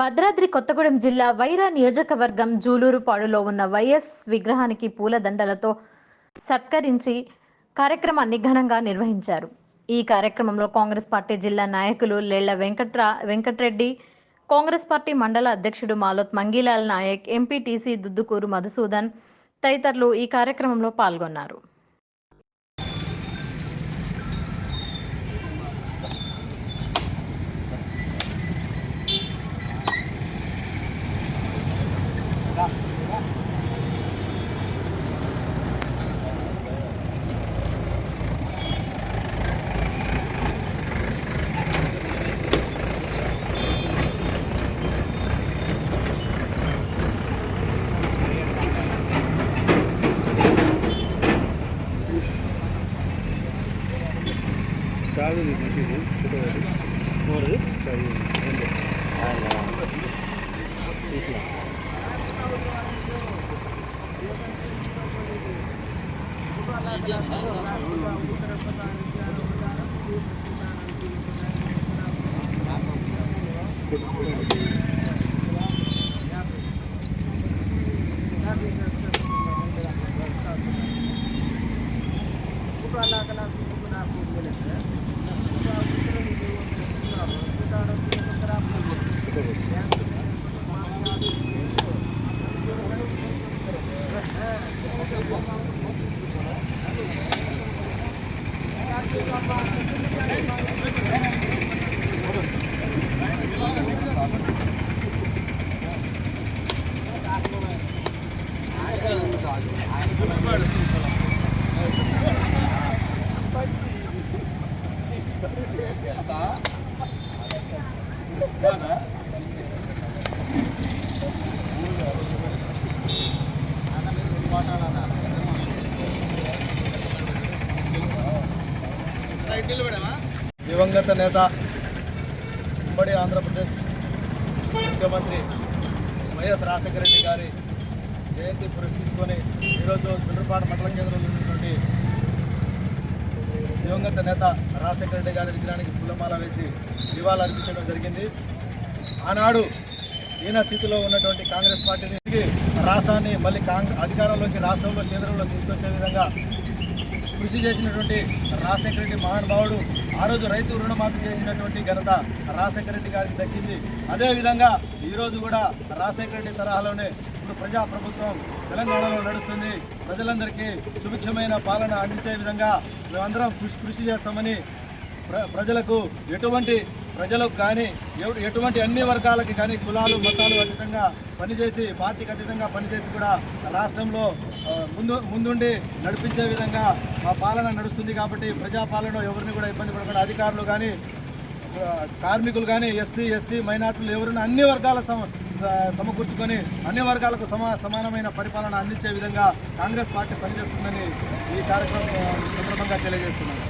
భద్రాద్రి కొత్తగూడెం జిల్లా వైరా నియోజకవర్గం జూలూరుపాడులో ఉన్న వైఎస్ విగ్రహానికి పూలదండలతో సత్కరించి కార్యక్రమాన్ని ఘనంగా నిర్వహించారు. ఈ కార్యక్రమంలో కాంగ్రెస్ పార్టీ జిల్లా నాయకులు లేళ్ళ వెంకట్రా వెంకట్రెడ్డి కాంగ్రెస్ పార్టీ మండల అధ్యక్షుడు మాలోత్ మంగీలాల్ నాయక్ ఎంపీటీసీ దుద్దుకూరు మధుసూదన్ తదితరులు ఈ కార్యక్రమంలో పాల్గొన్నారు. சாவி மிஷின் போகிறது சாவி பேசலாம் Done, huh? దివంగత నేత ఉమ్మడి ఆంధ్రప్రదేశ్ ముఖ్యమంత్రి వైఎస్ రాజశేఖర రెడ్డి గారి జయంతి పురస్కరించుకొని ఈరోజు చుండ్రపాడు మండల కేంద్రంలో ఉన్నటువంటి దివంగత నేత రాజశేఖర రెడ్డి గారి విగ్రహానికి పూలమాల వేసి నివాళులు అర్పించడం జరిగింది. ఆనాడు ఈయన స్థితిలో ఉన్నటువంటి కాంగ్రెస్ పార్టీని రాష్ట్రాన్ని మళ్ళీ కాంగ్రెస్ అధికారంలోకి రాష్ట్రంలో కేంద్రంలో తీసుకొచ్చే విధంగా కృషి చేసినటువంటి రాజశేఖర రెడ్డి మహానుభావుడు ఆ రోజు రైతు రుణమాఫీ చేసినటువంటి ఘనత రాజశేఖర రెడ్డి గారికి దక్కింది. అదేవిధంగా ఈరోజు కూడా రాజశేఖర రెడ్డి తరహాలోనే ఇప్పుడు ప్రజా ప్రభుత్వం తెలంగాణలో నడుస్తుంది. ప్రజలందరికీ సుభిక్షమైన పాలన అందించే విధంగా మేమందరం కృషి కృషి చేస్తామని ప్ర ప్రజలకు ఎటువంటి ప్రజలకు కానీ ఎటువంటి అన్ని వర్గాలకి కానీ కులాలు మతాలు అతీతంగా పనిచేసి పార్టీకి అతీతంగా పనిచేసి కూడా రాష్ట్రంలో ముందు ముందుండి నడిపించే విధంగా మా పాలన నడుస్తుంది కాబట్టి ప్రజాపాలన ఎవరిని కూడా ఇబ్బంది పడకుండా అధికారులు కానీ కార్మికులు కానీ ఎస్సీ ఎస్టీ మైనార్టీలు ఎవరైనా అన్ని వర్గాల స- సమకూర్చుకొని అన్ని వర్గాలకు సమా సమానమైన పరిపాలన అందించే విధంగా కాంగ్రెస్ పార్టీ పనిచేస్తుందని ఈ కార్యక్రమం సందర్భంగా తెలియజేస్తున్నాను.